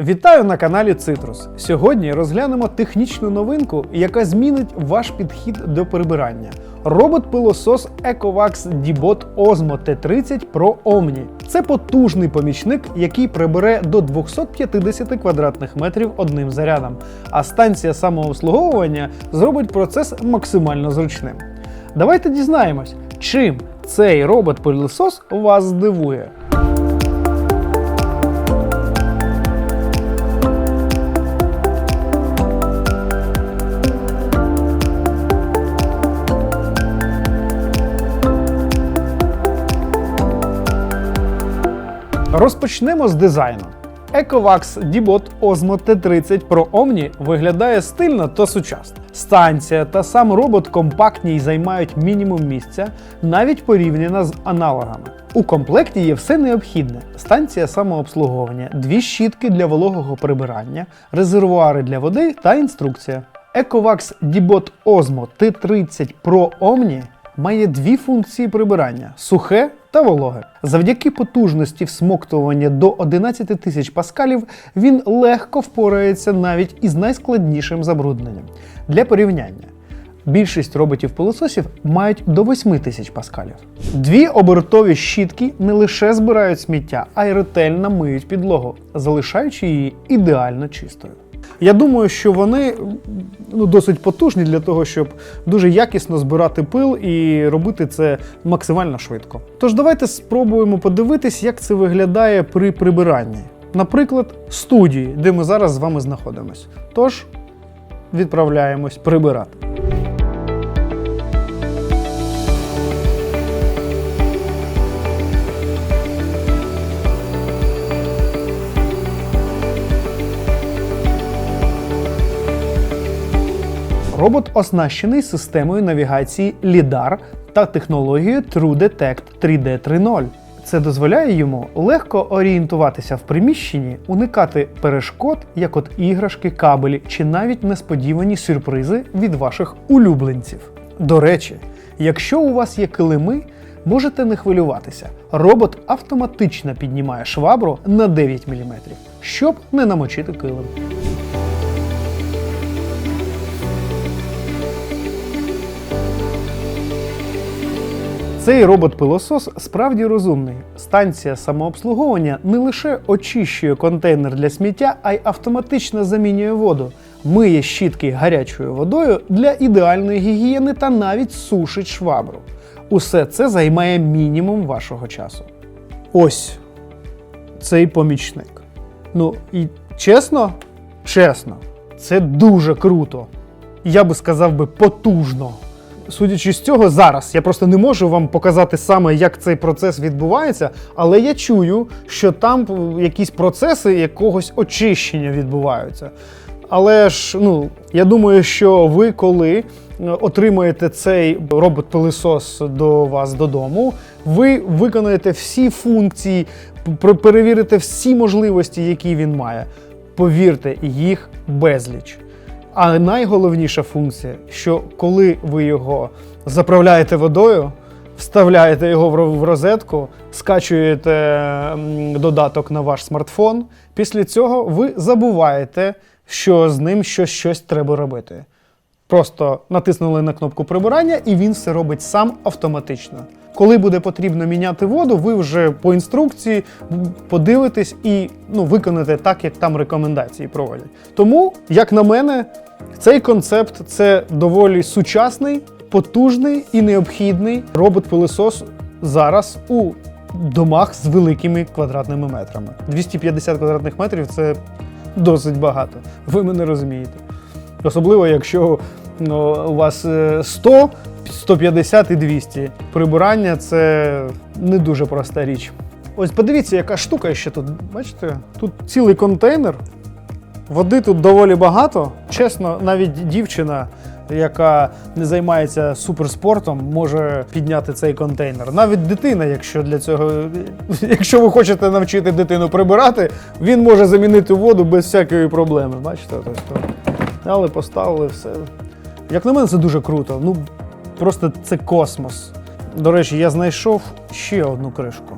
Вітаю на каналі Citrus. Сьогодні розглянемо технічну новинку, яка змінить ваш підхід до прибирання. Робот-пилосос Ecovax Dibot Osmo T30 Pro Omni. Це потужний помічник, який прибере до 250 квадратних метрів одним зарядом. А станція самообслуговування зробить процес максимально зручним. Давайте дізнаємось, чим цей робот-пилосос вас здивує. Розпочнемо з дизайну. Ecovax Dibot Osmo T30 Pro Omni виглядає стильно та сучасно. Станція та сам робот компактні й займають мінімум місця, навіть порівняно з аналогами. У комплекті є все необхідне: станція самообслуговування, дві щітки для вологого прибирання, резервуари для води та інструкція. Ecovax Dibot Osmo T30 Pro Omni має дві функції прибирання сухе та вологе. Завдяки потужності всмоктування до 11 тисяч паскалів він легко впорається навіть із найскладнішим забрудненням. Для порівняння. Більшість роботів-пилососів мають до 8 тисяч паскалів. Дві обертові щітки не лише збирають сміття, а й ретельно миють підлогу, залишаючи її ідеально чистою. Я думаю, що вони ну, досить потужні для того, щоб дуже якісно збирати пил і робити це максимально швидко. Тож давайте спробуємо подивитись, як це виглядає при прибиранні. Наприклад, студії, де ми зараз з вами знаходимось. Тож відправляємось прибирати. Робот оснащений системою навігації LiDAR та технологією TrueDetect 3D 3.0. Це дозволяє йому легко орієнтуватися в приміщенні, уникати перешкод, як от іграшки, кабелі чи навіть несподівані сюрпризи від ваших улюбленців. До речі, якщо у вас є килими, можете не хвилюватися. Робот автоматично піднімає швабру на 9 мм, щоб не намочити килим. Цей робот-пилосос справді розумний. Станція самообслуговування не лише очищує контейнер для сміття, а й автоматично замінює воду, миє щітки гарячою водою для ідеальної гігієни та навіть сушить швабру. Усе це займає мінімум вашого часу. Ось цей помічник. Ну і чесно, чесно, це дуже круто. Я би сказав би потужно. Судячи з цього, зараз я просто не можу вам показати саме, як цей процес відбувається, але я чую, що там якісь процеси якогось очищення відбуваються. Але ж, ну, я думаю, що ви коли е, отримаєте цей робот-пилисос до вас додому, ви виконаєте всі функції, перевірите всі можливості, які він має. Повірте, їх безліч. А найголовніша функція, що коли ви його заправляєте водою, вставляєте його в розетку, скачуєте додаток на ваш смартфон, після цього ви забуваєте, що з ним щось, щось треба робити. Просто натиснули на кнопку прибирання, і він все робить сам автоматично. Коли буде потрібно міняти воду, ви вже по інструкції подивитесь і ну, виконаєте так, як там рекомендації проводять. Тому, як на мене, цей концепт це доволі сучасний, потужний і необхідний робот-пилисос зараз у домах з великими квадратними метрами. 250 квадратних метрів це досить багато. Ви мене розумієте. Особливо, якщо ну, у вас е, 100, 150 і 200. Прибирання це не дуже проста річ. Ось подивіться, яка штука ще тут. Бачите? Тут цілий контейнер. Води тут доволі багато. Чесно, навіть дівчина, яка не займається суперспортом, може підняти цей контейнер. Навіть дитина, якщо для цього, якщо ви хочете навчити дитину прибирати, він може замінити воду без всякої проблеми. Бачите? Тобто, але поставили все. Як на мене, це дуже круто. Ну, просто це космос. До речі, я знайшов ще одну кришку.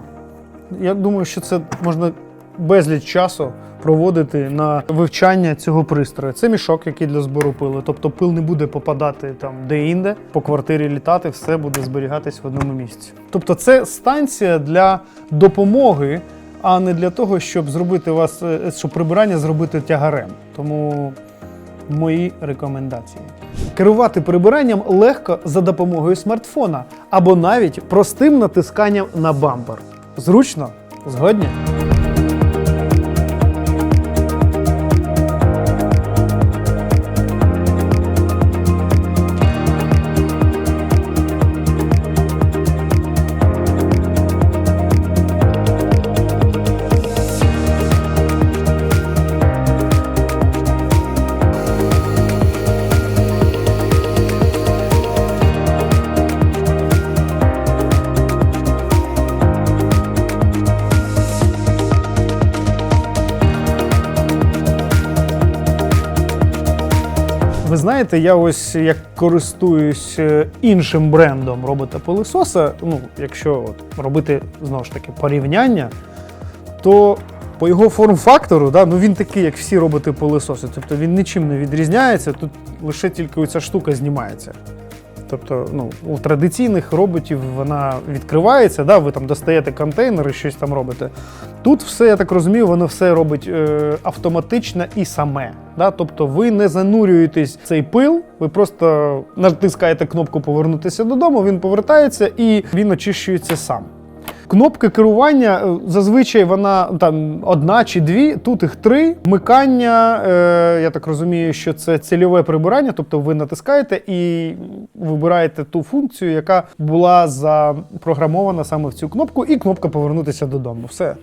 Я думаю, що це можна безліч часу проводити на вивчання цього пристрою. Це мішок, який для збору пилу. Тобто пил не буде попадати там де-інде, по квартирі літати, все буде зберігатись в одному місці. Тобто, це станція для допомоги, а не для того, щоб зробити вас, е, щоб прибирання зробити тягарем. Тому мої рекомендації. Керувати прибиранням легко за допомогою смартфона або навіть простим натисканням на бампер. Зручно? Згодні? Знаєте, я ось як користуюсь е, іншим брендом робота пилососа ну, якщо от робити знову ж таки порівняння, то по його форм-фактору, да, ну він такий, як всі роботи пилососи Тобто він нічим не відрізняється, тут лише тільки оця штука знімається. Тобто, ну, у традиційних роботів вона відкривається, да, ви там достаєте контейнер і щось там робите. Тут все, я так розумію, воно все робить е, автоматично і саме. Да? Тобто ви не занурюєтесь в цей пил, ви просто натискаєте кнопку Повернутися додому, він повертається і він очищується сам. Кнопки керування е, зазвичай вона там одна чи дві, тут їх три. Вмикання, е, я так розумію, що це цільове прибирання, тобто ви натискаєте і вибираєте ту функцію, яка була запрограмована саме в цю кнопку, і кнопка повернутися додому. Все.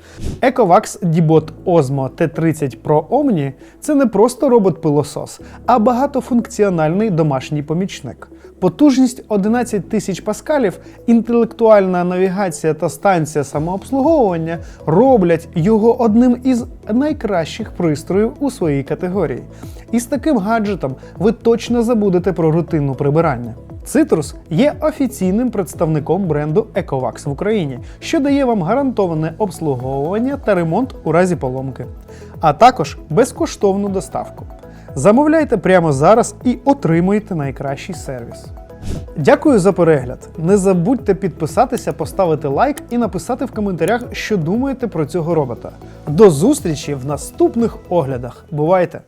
Ecovacs Dibot Osmo T30 Pro Omni – це не просто робот-пилосос, а багатофункціональний домашній помічник. Потужність 11 тисяч паскалів, інтелектуальна навігація та станція самообслуговування роблять його одним із найкращих пристроїв у своїй категорії. І з таким гаджетом ви точно забудете про рутинну прибирання. Citrus є офіційним представником бренду Ecovacs в Україні, що дає вам гарантоване обслуговування та ремонт у разі поломки, а також безкоштовну доставку. Замовляйте прямо зараз і отримуйте найкращий сервіс. Дякую за перегляд. Не забудьте підписатися, поставити лайк і написати в коментарях, що думаєте про цього робота. До зустрічі в наступних оглядах. Бувайте!